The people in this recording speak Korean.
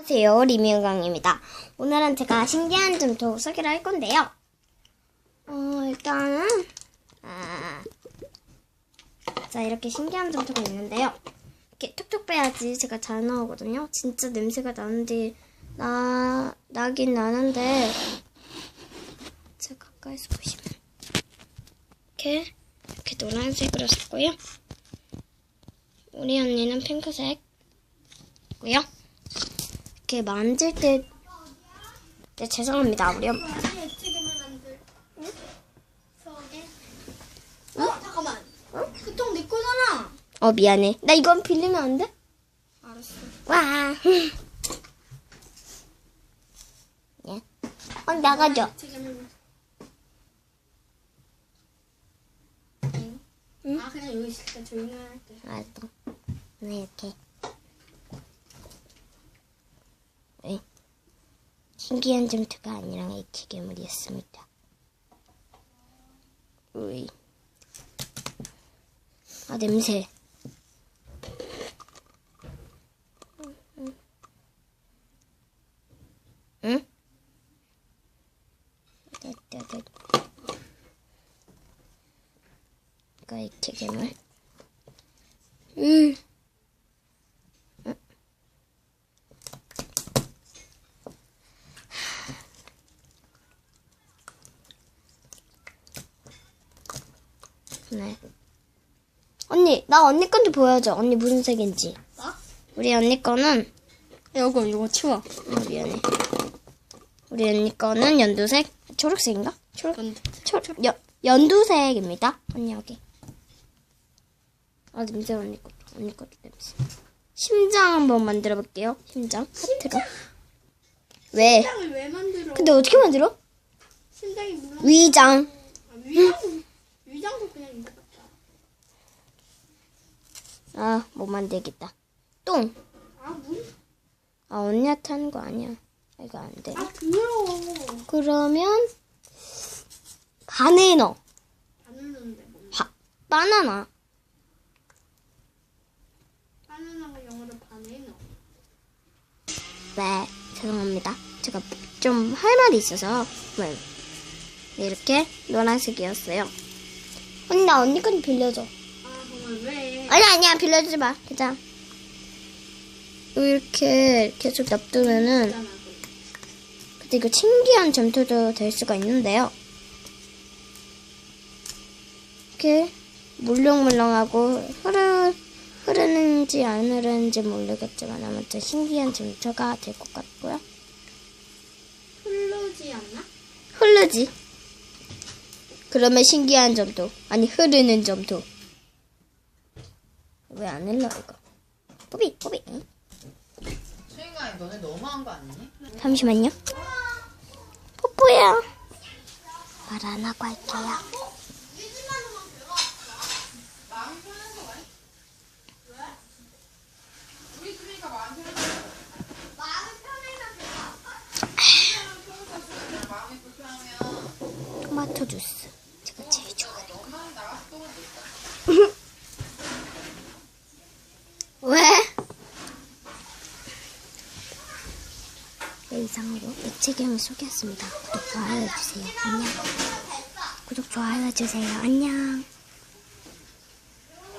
안녕하세요 리미우강입니다. 오늘은 제가 신기한 점토 소개를 할 건데요. 어 일단은 아, 자 이렇게 신기한 점토가 있는데요. 이렇게 톡톡 빼야지 제가 잘 나오거든요. 진짜 냄새가 나는데 나 나긴 나는데 제가 가까이서 보시면 이렇게 이렇게 노란색으로 샀고요. 우리 언니는 핑크색고요. 이렇게 만질 때, 네, 죄송합니다. 우리 엄. 응? 서게. 어? 잠깐만. 그통 내 거잖아. 어, 미안해. 나 이건 빌리면 안 돼? 알았어. 와. 예. 어. 응? 아 그냥 여기 있을까 조용히 할게. 알았어. 네, 이렇게. 네. 신기한 점토가 아니라 이렇게 괴물이었습니다. 으이. 아, 냄새. 응? 됐다, 됐다. 이거 이렇게 괴물. 음. 네. 언니, 나 언니 건좀 보여줘. 언니 무슨 색인지. 나? 우리 언니 거는, 이거 이거 치워. 어, 미안해. 우리 언니 거는 연두색, 초록색인가? 초록, 근데 초, 연, 연두색입니다. 언니 여기. 아, 냄새 언니 것도, 언니 것도 냄새. 심장 한번 만들어 볼게요. 심장. 하트로. 왜? 심장을 왜 만들어? 근데 어떻게 만들어? 심장이 위장. 아, 위장 위장도 그냥 이거 같다. 아, 못 만들겠다. 똥. 아 물? 아, 언니한테 하는 거 아니야. 이거 안 돼. 아 더러워. 그러면, 바네너. 안 흘렀는데 뭐. 바, 바나나. 바나나가 영어로 바네너. 네, 죄송합니다. 제가 좀 할 말이 있어서, 네. 이렇게 노란색이었어요. 언니, 나 언니 건 빌려줘. 아 정말 왜? 아니야, 아니야, 빌려주지 마. 괜찮아. 이렇게 계속 놔두면은. 근데 이거 신기한 점토도 될 수가 있는데요. 이렇게 물렁물렁하고 흐르, 흐르는지 안 흐르는지 모르겠지만 아무튼 신기한 점토가 될 것 같고요. 흐르지 않나? 흐르지. 그러면 신기한 점토. 아니, 흐르는 점토. 왜안 흘러, 이거? 뽀비, 뽀비. 수인아 너네 너무한 거 아니니? 잠시만요. 뽀뽀야. 말 안 하고 할게요. 토마토 주스. 제가 제일 좋아하는 거. 엄마는 나가서 똥을 못 싸. 왜? 네, 이상으로 액체경을 소개했습니다. 구독, 좋아요 해주세요. 안녕. 구독, 좋아요 해주세요. 안녕.